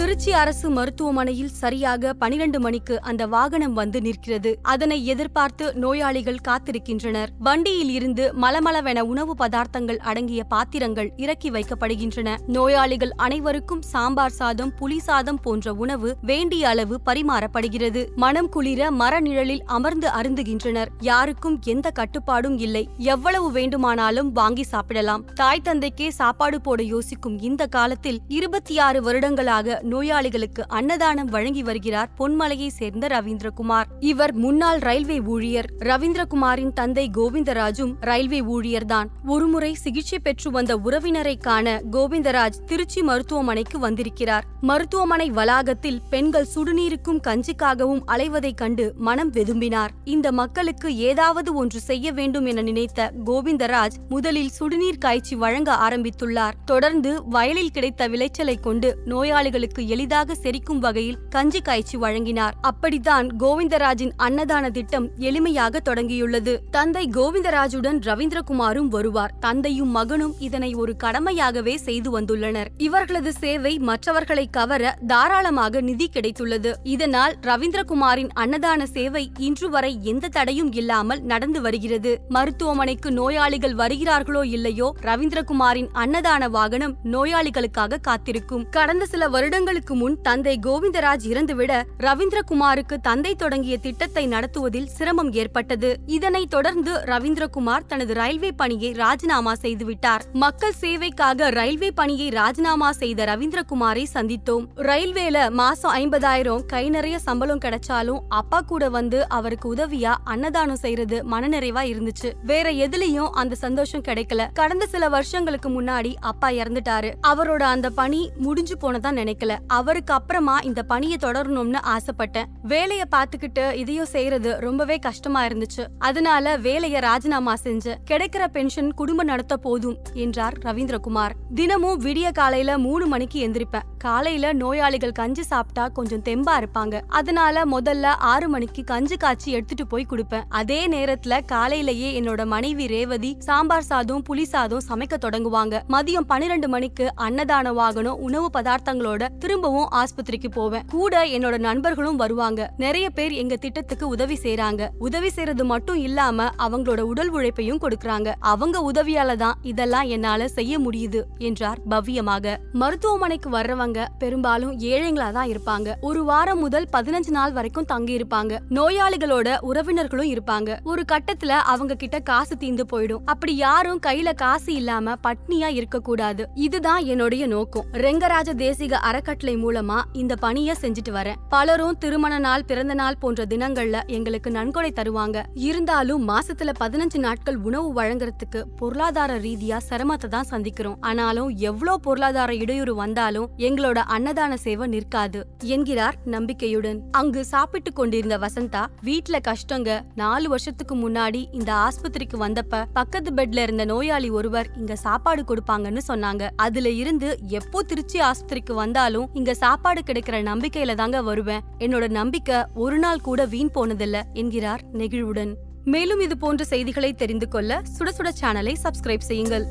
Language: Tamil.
திருச்சி அரசு மருத்துவமனையில் சரியாக பனிரெண்டு மணிக்கு அந்த வாகனம் வந்து நிற்கிறது. அதனை எதிர்பார்த்து நோயாளிகள் காத்திருக்கின்றனர். வண்டியில் இருந்து மலமளவென உணவு பதார்த்தங்கள் அடங்கிய பாத்திரங்கள் இறக்கி வைக்கப்படுகின்றன. நோயாளிகள் அனைவருக்கும் சாம்பார் சாதம் புளி சாதம் போன்ற உணவு வேண்டிய அளவு பரிமாறப்படுகிறது. மனம் குளிர மர நிழலில் அமர்ந்து அருந்துகின்றனர். யாருக்கும் எந்த கட்டுப்பாடும் இல்லை. எவ்வளவு வேண்டுமானாலும் வாங்கி சாப்பிடலாம். தாய் தந்தைக்கே சாப்பாடு போட யோசிக்கும் இந்த காலத்தில் இருபத்தி ஆறு வருடங்களாக நோயாளிகளுக்கு அன்னதானம் வழங்கி வருகிறார் பொன்மலையை சேர்ந்த ரவீந்திரகுமார். இவர் முன்னாள் ரயில்வே ஊழியர். ரவீந்திரகுமாரின் தந்தை கோவிந்தராஜும் ரயில்வே ஊழியர்தான். ஒருமுறை சிகிச்சை பெற்று வந்த உறவினரை காண கோவிந்தராஜ் திருச்சி மருத்துவமனைக்கு வந்திருக்கிறார். மருத்துவமனை வளாகத்தில் பெண்கள் சுடுநீருக்கும் கஞ்சிக்காகவும் அலைவதைக் கண்டு மனம் வெதும்பினார். இந்த மக்களுக்கு ஏதாவது ஒன்று செய்ய வேண்டும் என நினைத்த கோவிந்தராஜ் முதலில் சுடுநீர் காய்ச்சி வழங்க ஆரம்பித்துள்ளார். தொடர்ந்து வயலில் கிடைத்த விளைச்சலை கொண்டு நோயாளிகளுக்கு எளிதாக செரிக்கும் வகையில் கஞ்சி காய்ச்சி வழங்கினார். அப்படித்தான் கோவிந்தராஜின் அன்னதான திட்டம் எளிமையாக தொடங்கியுள்ளது. தந்தை கோவிந்தராஜுடன் ரவீந்திரகுமாரும் வருவார். தந்தையும் மகனும் இதனை ஒரு கடமையாகவே செய்து வந்துள்ளனர். இவர்களது சேவை மற்றவர்களை கவர தாராளமாக நிதி கிடைத்துள்ளது. இதனால் ரவீந்திரகுமாரின் அன்னதான சேவை இன்று வரை எந்த தடையும் இல்லாமல் நடந்து வருகிறது. மருத்துவமனைக்கு நோயாளிகள் வருகிறார்களோ இல்லையோ ரவீந்திரகுமாரின் அன்னதான வாகனம் நோயாளிகளுக்காக காத்திருக்கும். கடந்த சில வருடங்கள் வருடங்களுக்கு முன் தந்தை கோவிந்தராஜ் இறந்துவிட ரவீந்திரகுமாருக்கு தந்தை தொடங்கிய திட்டத்தை நடத்துவதில் சிரமம் ஏற்பட்டது. இதனைத் தொடர்ந்து ரவீந்திரகுமார் தனது ரயில்வே பணியை ராஜினாமா செய்துவிட்டார். மக்கள் சேவைக்காக ரயில்வே பணியை ராஜினாமா செய்த ரவீந்திரகுமாரை சந்தித்தோம். ரயில்வேல மாசம் ஐம்பதாயிரம் கை நிறைய சம்பளம் கிடைச்சாலும் அப்பா கூட வந்து அவருக்கு உதவியா அன்னதானம் செய்யறது மனநிறைவா இருந்துச்சு. வேற எதுலயும் அந்த சந்தோஷம் கிடைக்கல. கடந்த சில வருஷங்களுக்கு முன்னாடி அப்பா இறந்துட்டாரு. அவரோட அந்த பணி முடிஞ்சு போனதா நினைக்கல. அவருக்கு அப்புறமா இந்த பணியை தொடரணும்னு ஆசைப்பட்டேன். வேலைய பாத்துக்கிட்டு இதையும் செய்யறது ரொம்பவே கஷ்டமா இருந்துச்சு. அதனால வேலைய ராஜினாமா செஞ்சு கிடைக்கிற பென்ஷன் குடும்பம் நடத்த போதும் என்றார் ரவீந்திரகுமார். தினமும் விடிய காலையில மூணு மணிக்கு எந்திரிப்பேன். காலையில நோயாளிகள் கஞ்சி சாப்பிட்டா கொஞ்சம் தெம்பா இருப்பாங்க. அதனால முதல்ல ஆறு மணிக்கு கஞ்சி காய்ச்சி எடுத்துட்டு போய் கொடுப்பேன். அதே நேரத்துல காலையிலேயே என்னோட மனைவி ரேவதி சாம்பார் சாதம் புளி சாதம் சமைக்க தொடங்குவாங்க. மதியம் பன்னிரண்டு மணிக்கு அன்னதான வாகனம் உணவு பதார்த்தங்களோட திரும்பவும் ஆஸ்பத்திரிக்கு போவேன். கூட என்னோட நண்பர்களும் வருவாங்க. நிறைய பேர் எங்க திட்டத்துக்கு உதவி செய்யறாங்க உதவி செய்யறது மட்டும் இல்லாம அவங்களோட உடல் உழைப்பையும் கொடுக்கறாங்க. அவங்க உதவியால தான் இதெல்லாம் என்னால செய்ய முடியுது என்றார் பவ்யமாக. மருத்துவமனைக்கு வர்றவங்க பெரும்பாலும் ஏழைங்களா தான் இருப்பாங்க. ஒரு வாரம் முதல் பதினஞ்சு நாள் வரைக்கும் தங்கி இருப்பாங்க நோயாளிகளோட உறவினர்களும் இருப்பாங்க. ஒரு கட்டத்துல அவங்க கிட்ட காசு தீந்து போயிடும். அப்படி யாரும் கையில காசு இல்லாம பட்னியா இருக்க கூடாது இதுதான் என்னுடைய நோக்கம். ரெங்கராஜ தேசிக அறக்கட்டளை மூலமா இந்த பணிய செஞ்சுட்டு வரேன். பலரும் திருமண நாள் பிறந்த நாள் போன்ற தினங்கள்ல எங்களுக்கு நன்கொடை தருவாங்க. இருந்தாலும் மாசத்துல பதினஞ்சு நாட்கள் உணவு வழங்குறதுக்கு பொருளாதார ரீதியா சிரமத்தை தான் சந்திக்கிறோம். ஆனாலும் எவ்ளோ பொருளாதார இடையூறு வந்தாலும் எங்களோட அன்னதான சேவை நிற்காது என்கிறார் நம்பிக்கையுடன். அங்கு சாப்பிட்டு கொண்டிருந்த வசந்தா வீட்ல கஷ்டங்க நாலு வருஷத்துக்கு முன்னாடி இந்த ஆஸ்பத்திரிக்கு வந்தப்ப பக்கத்து பெட்ல இருந்த நோயாளி ஒருவர் இங்க சாப்பாடு கொடுப்பாங்கன்னு சொன்னாங்க. அதுல இருந்து எப்போ திருச்சி ஆஸ்பத்திரிக்கு வந்தாலும் இங்க சாப்பாடு கிடைக்கிற நம்பிக்கையில தாங்க வருவேன். என்னோட நம்பிக்கை ஒரு நாள் கூட வீண் போனதில்ல என்கிறார் நெகிழ்வுடன். மேலும் இது போன்ற செய்திகளை தெரிந்து கொள்ள சுட சுட சேனலை சப்ஸ்கிரைப் செய்யுங்கள்.